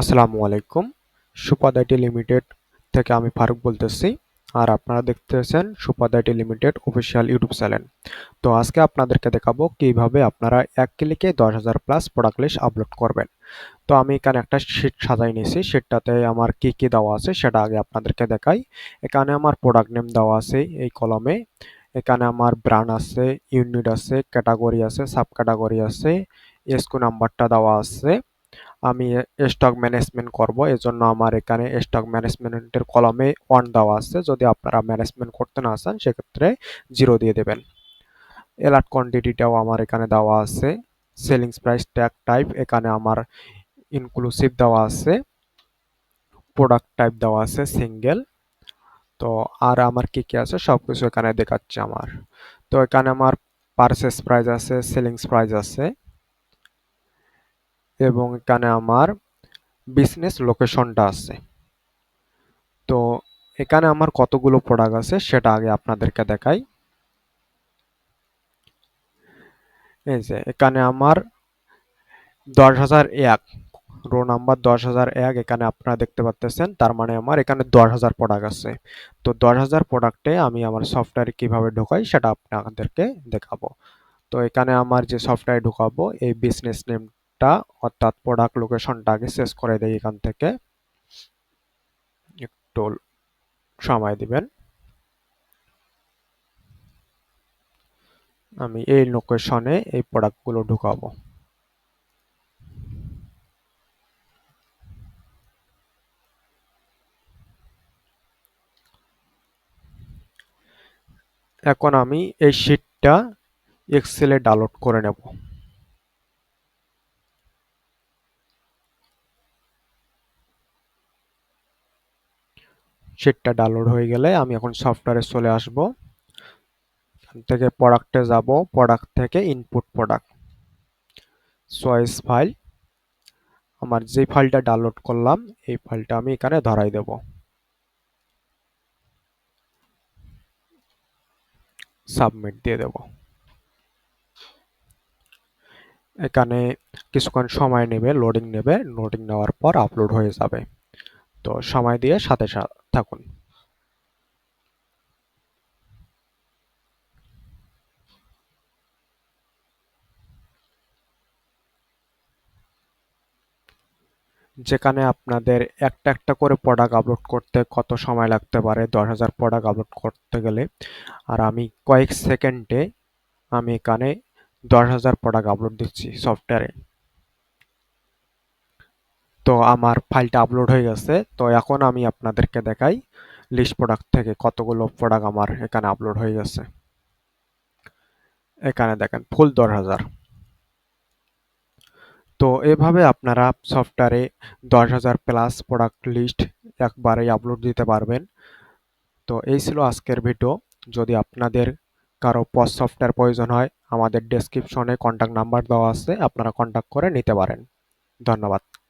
আসসালামু আলাইকুম। সুপাদ IT limited থেকে আমি ফারুক বলতেছি, আর আপনারা দেখতেছেন Supad IT limited official YouTube channel. তো আজকে আপনাদেরকে দেখাবো কীভাবে আপনারা এক ক্লিকে দশ হাজার প্লাস প্রোডাক্ট লিস্ট আপলোড করবেন। তো আমি এখানে একটা শিট সাজাই নিয়েছি শিটটাতে আমার কি কি দেওয়া আছে সেটা আগে আপনাদেরকে দেখাই। এখানে আমার প্রোডাক্ট নেম দেওয়া আছে এই কলমে এখানে আমার ব্র্যান্ড আছে ইউনিট আছে ক্যাটাগরি আছে সাব ক্যাটাগরি আছে এসকো নাম্বারটা দেওয়া আছে। আমি স্টক ম্যানেজমেন্ট করব, এজন্য আমার এখানে স্টক ম্যানেজমেন্টের কলমে ওয়ান দেওয়া আছে। যদি আপনারা ম্যানেজমেন্ট করতে না চান, সেক্ষেত্রে জিরো দিয়ে দেবেন। এলার্ট কোয়ান্টিটিটাও আমার এখানে দেওয়া আছে। সেলিংস প্রাইস ট্যাগ টাইপ এখানে আমার ইনক্লুসিভ দেওয়া আছে। প্রোডাক্ট টাইপ দেওয়া আছে সিঙ্গেল তো আর আমার কি কি আছে? সব কিছু এখানে দেখাচ্ছে আমার। তো এখানে আমার পারচেস প্রাইস আছে সেলিংস প্রাইস আছে। এবং এখানে আমার বিজনেস লোকেশনটা আছে। তো এখানে আমার কতগুলো প্রোডাক্ট আছে সেটা আগে আপনাদেরকে দেখাই। এই যে, এখানে আমার দশ হাজার এক রো নাম্বার দশ হাজার এক, এখানে আপনারা দেখতে পাচ্ছেন তার মানে আমার এখানে দশ হাজার প্রোডাক্ট আছে। তো দশ হাজার প্রোডাক্টে আমি আমার সফটওয়্যার কীভাবে ঢোকাই সেটা আপনাদেরকে দেখাবো। তো এখানে আমার যে সফটওয়্যার ঢুকাবো, এই বিজনেস নেম টা অর্থাৎ প্রোডাক্ট লোকেশনটা আগে শেষ করে দেই এখান থেকে। একটু সময় দিবেন। আমি এই লোকেশনে এই প্রোডাক্টগুলো ঢুকাবো। এখন আমি এই শিটটা এক্সেলে ডাউনলোড করে নেব। শিটটা ডাউনলোড হয়ে গেলে আমি এখন সফটওয়্যারে চলে আসব। এখান থেকে প্রোডাক্টে যাব প্রোডাক্ট থেকে ইনপুট প্রোডাক্ট চয়েস ফাইল আমার যে ফাইলটা ডাউনলোড করলাম, এই ফাইলটা আমি এখানে ধরাই দেব। সাবমিট দিয়ে দেব। এখানে কিছুক্ষণ সময় নেবে লোডিং নেবে লোডিং নেওয়ার পর আপলোড হয়ে যাবে। তো সময় দিয়ে সাথে থাকুন। যেখানে আপনাদের একটা একটা করে প্রোডাক্ট আপলোড করতে কত সময় লাগতে পারে, দশ হাজার প্রোডাক্ট আপলোড করতে গেলে। আর আমি কয়েক সেকেন্ডে আমি এখানে দশ হাজার প্রোডাক্ট আপলোড দিচ্ছি সফটওয়্যারে তো আমার ফাইলটা আপলোড হয়ে গেছে। তো এখন আমি আপনাদেরকে দেখাই লিস্ট প্রোডাক্ট থেকে কতগুলো প্রোডাক্ট আমার এখানে আপলোড হয়ে গেছে। এখানে দেখেন, ফুল দশ হাজার। তো এভাবে আপনারা সফটওয়্যারে দশ হাজার প্লাস প্রোডাক্ট লিস্ট একবারেই আপলোড দিতে পারবেন। তো এই ছিল আজকের ভিডিও যদি আপনাদের কারও পস সফটওয়্যার প্রয়োজন হয়, আমাদের ডেসক্রিপশনে কন্ট্যাক্ট নাম্বার দেওয়া আছে, আপনারা কন্ট্যাক্ট করে নিতে পারেন। ধন্যবাদ।